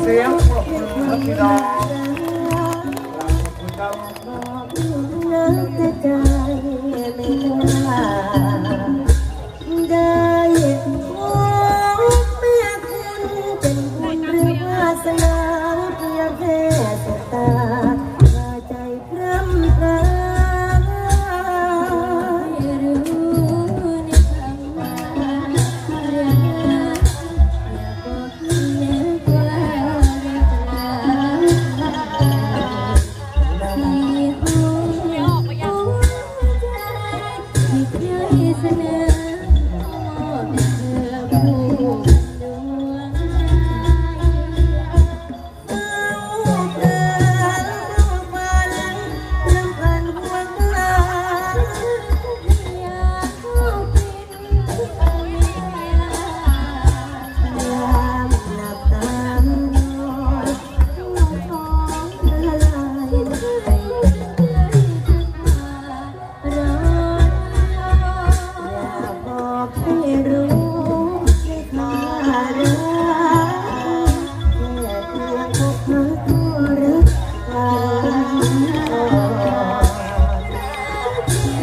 เสียงของคุณพี่น้องรับ is enough.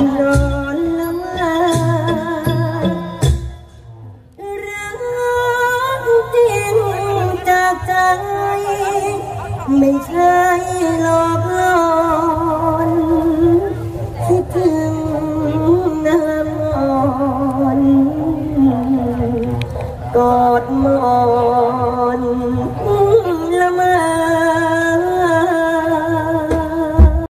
นอนละเมื่อรักจริงจาใจ ไม่ใช่หลอกลวงคิดถึงน้ำอ่อนกอด